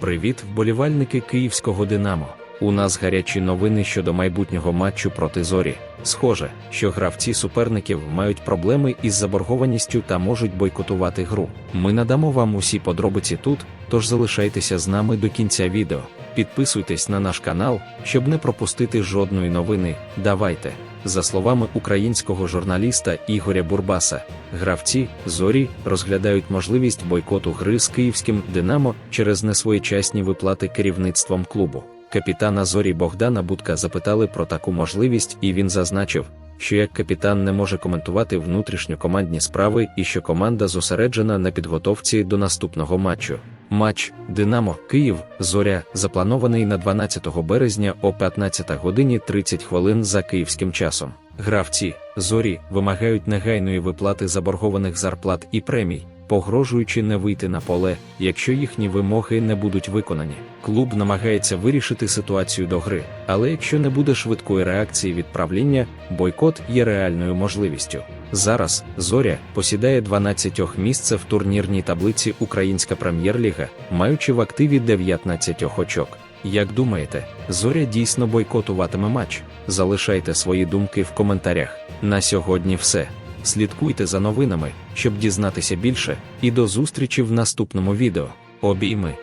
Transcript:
Привіт, вболівальники київського Динамо. У нас гарячі новини щодо майбутнього матчу проти зорі. Схоже, що гравці суперників мають проблеми із заборгованістю та можуть бойкотувати гру. Ми надамо вам усі подробиці тут, тож залишайтеся з нами до кінця відео. Підписуйтесь на наш канал, щоб не пропустити жодної новини. Давайте. За словами українського журналіста Ігоря Бурбаса, гравці зорі розглядають можливість бойкоту гри з київським Динамо через несвоєчасні виплати керівництвом клубу. Капітана зорі Богдана Будка запитали про таку можливість, і він зазначив, що як капітан не може коментувати внутрішньокомандні справи і що команда зосереджена на підготовці до наступного матчу. Матч Динамо Київ Зоря запланований на 12 березня о 15 годині 30 хвилин за київським часом. Гравці зорі вимагають негайної виплати заборгованих зарплат і премій, погрожуючи не вийти на поле, якщо їхні вимоги не будуть виконані. Клуб намагається вирішити ситуацію до гри, але якщо не буде швидкої реакції від правління, бойкот є реальною можливістю. Зараз зоря посідає 12 місце в турнірній таблиці Українська прем'єр-ліга, маючи в активі 19 очок. Як думаєте, зоря дійсно бойкотуватиме матч? Залишайте свої думки в коментарях. На сьогодні все. Слідкуйте за новинами, щоб дізнатися більше, і до зустрічі в наступному відео. Обійми!